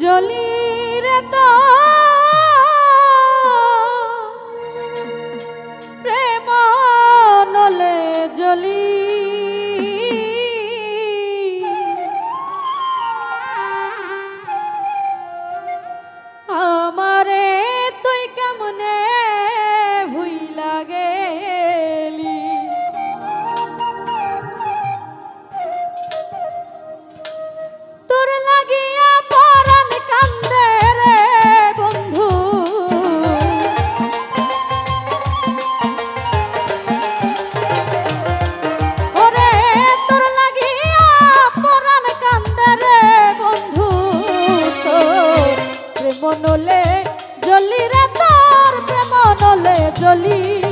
জলির তো নলে জলি রে তোর প্রেম নলে জলি।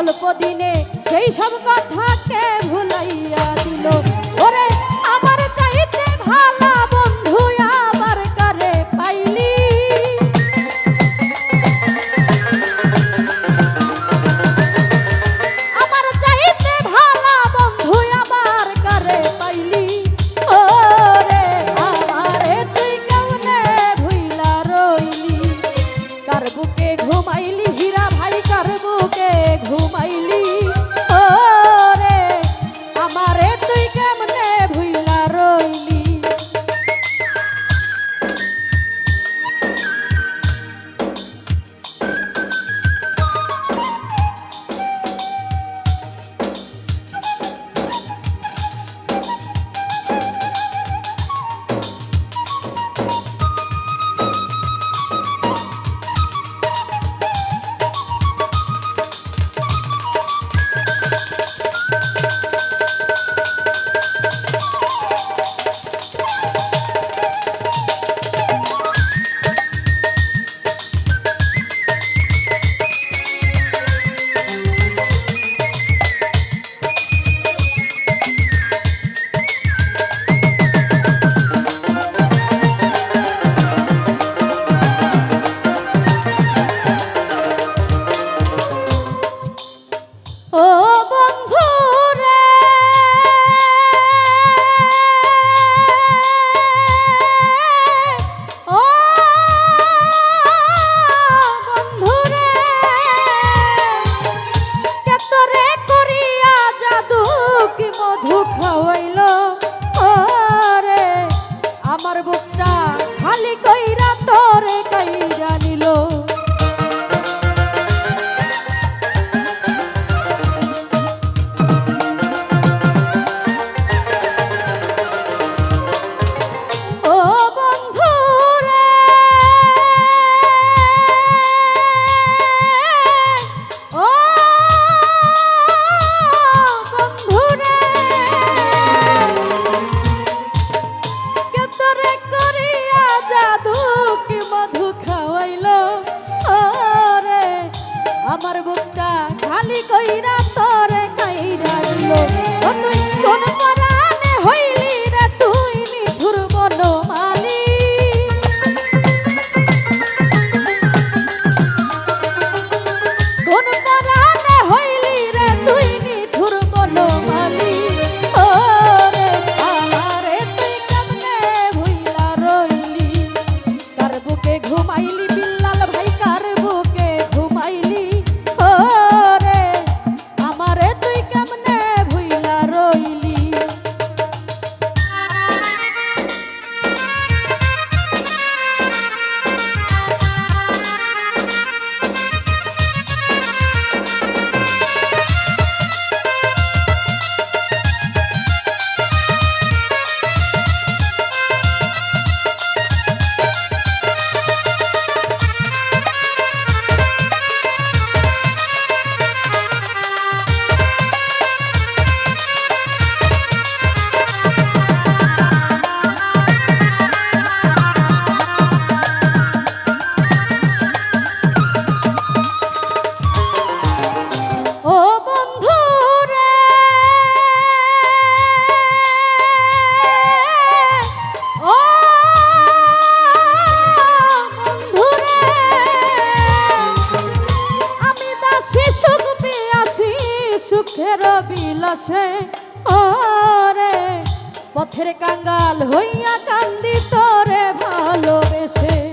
অল্প দিনে সেই সব কথাকে ভুলাইয়া দিল। আমার বুকটা খালি কইরা আছি সুখ পেয়াছি সুখের বিলাসে। ওরে পথের কাঙ্গাল হইয়া কান্দি তোরে ভালোবেসে।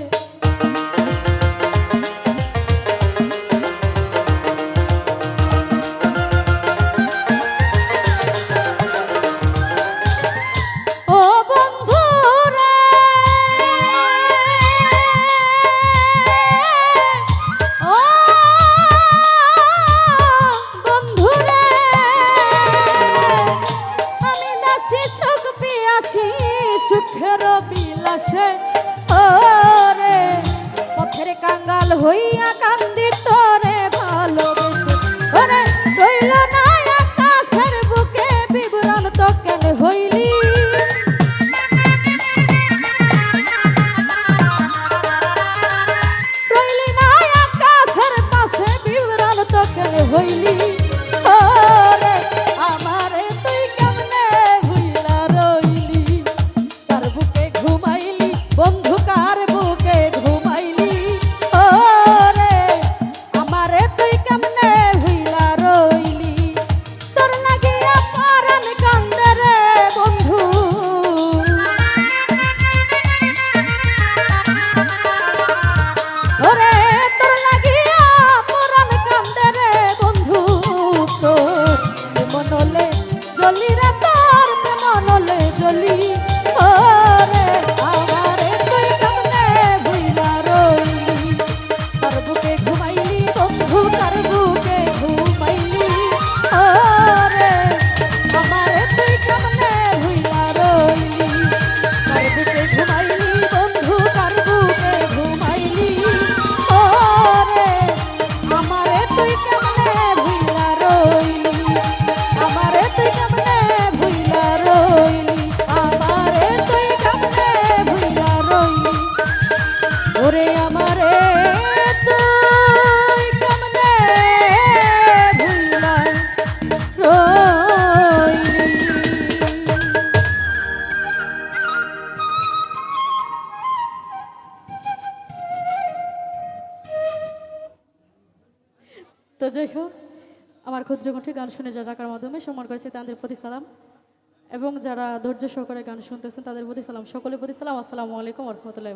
তো যাই হোক, আমার ক্ষুদ্র কণ্ঠে গান শুনে যা ডাকার মাধ্যমে সম্মান করেছে, তাদের প্রতি সালাম। এবং যারা ধৈর্য সহকারে গান শুনতেছেন, তাদের প্রতি সালাম। সকলের প্রতি সালাম। আসসালামু আলাইকুম রহমতুল্লাহ